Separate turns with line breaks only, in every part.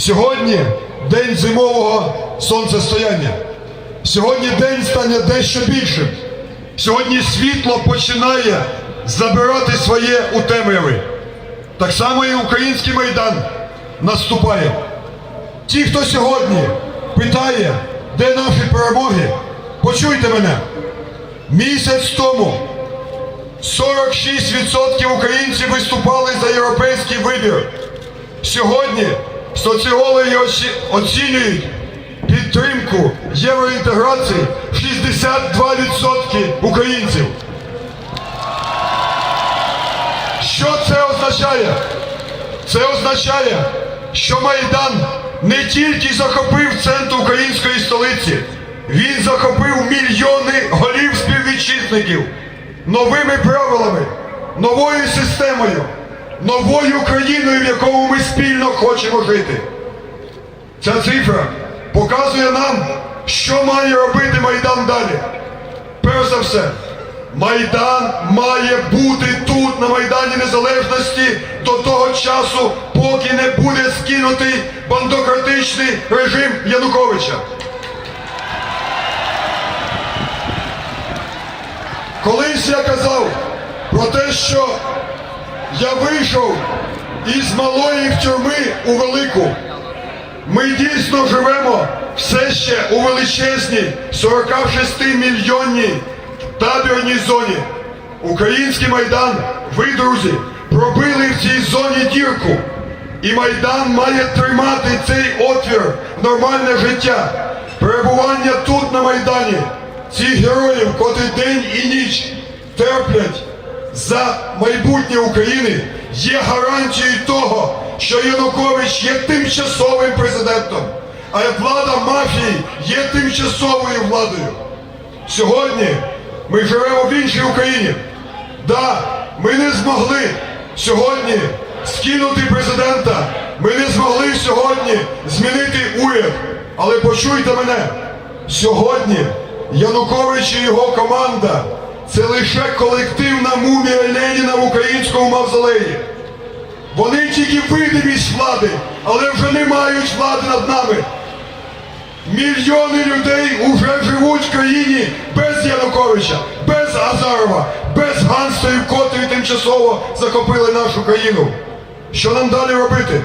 Сьогодні день зимового сонцестояння. Сьогодні день стане дещо більшим. Сьогодні світло починає забирати своє у темряви. Так само і український майдан наступає. Ті, хто сьогодні питає, де наші перемоги, почуйте мене. Місяць тому 46% українців виступали за європейський вибір. Сьогодні соціологи оцінюють підтримку євроінтеграції 62% українців. Що це означає? Це означає, що Майдан не тільки захопив центр української столиці, він захопив мільйони голів співвітчизників новими правилами, новою системою, новою країною, в якому ми спільно хочемо жити. Ця цифра показує нам, що має робити Майдан далі. Перш за все, Майдан має бути тут, на Майдані Незалежності, до того часу, поки не буде скинутий бандократичний режим Януковича. Колись я казав про те, що я вийшов із малої тюрми у велику. Ми дійсно живемо все ще у величезній 46 мільйонній табірній зоні. Український майдан, ви, друзі, пробили в цій зоні дірку. І майдан має тримати цей отвір нормальне життя. Перебування тут на майдані цих героїв, котрі день і ніч терплять за майбутнє України, є гарантією того, що Янукович є тимчасовим президентом, а влада мафії є тимчасовою владою. Сьогодні ми живемо в іншій Україні. Да, ми не змогли сьогодні скинути президента. Ми не змогли сьогодні змінити уряд. Але почуйте мене, сьогодні Янукович і його команда це лише колективна мумія Леніна в українському мавзолеї. Вони тільки видимість влади, але вже не мають влади над нами. Мільйони людей уже живуть в країні без Януковича, без Азарова, без ганстів, котрі тимчасово захопили нашу країну. Що нам далі робити?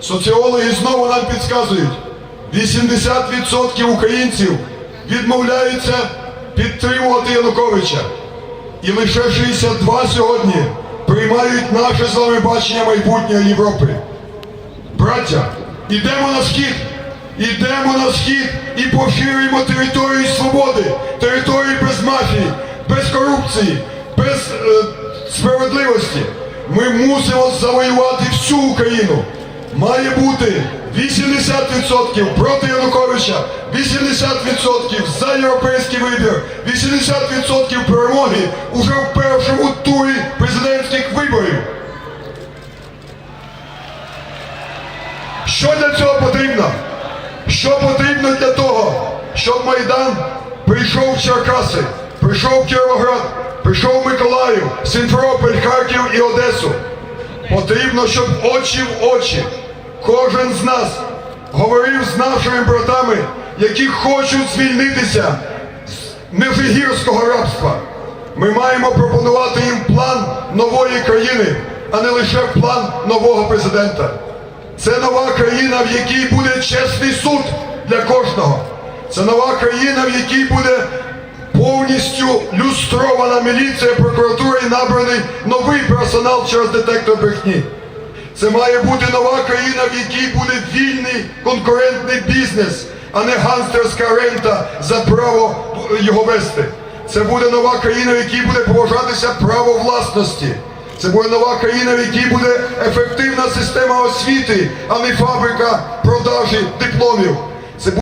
Соціологи знову нам підказують, 80% українців відмовляються підтримувати Януковича. І лише 62 сьогодні приймають наше з вами бачення майбутньої Європи. Браття, ідемо на схід, ідемо на схід і поширюємо територію свободи, територію без мафії, без корупції, без е, справедливості. Ми мусимо завоювати всю Україну. Має бути 80% проти Януковича, 80% за європейський вибір, 80% перемоги уже в першому турі президентських виборів. Що для цього потрібно? Що потрібно для того, щоб Майдан прийшов в Черкаси, прийшов в Кіровоград, прийшов в Миколаїв, Сімферополь, Харків і Одесу? Потрібно, щоб очі в очі кожен з нас говорив з нашими братами, які хочуть звільнитися з межигірського рабства. Ми маємо пропонувати їм план нової країни, а не лише план нового президента. Це нова країна, в якій буде чесний суд для кожного. Це нова країна, в якій буде повністю люстрована міліція, прокуратура і набраний новий персонал через детектор брехні. Це має бути нова країна, в якій буде вільний конкурентний бізнес, а не ганстерська рента за право його вести. Це буде нова країна, в якій буде поважатися право власності. Це буде нова країна, в якій буде ефективна система освіти, а не фабрика продажі дипломів.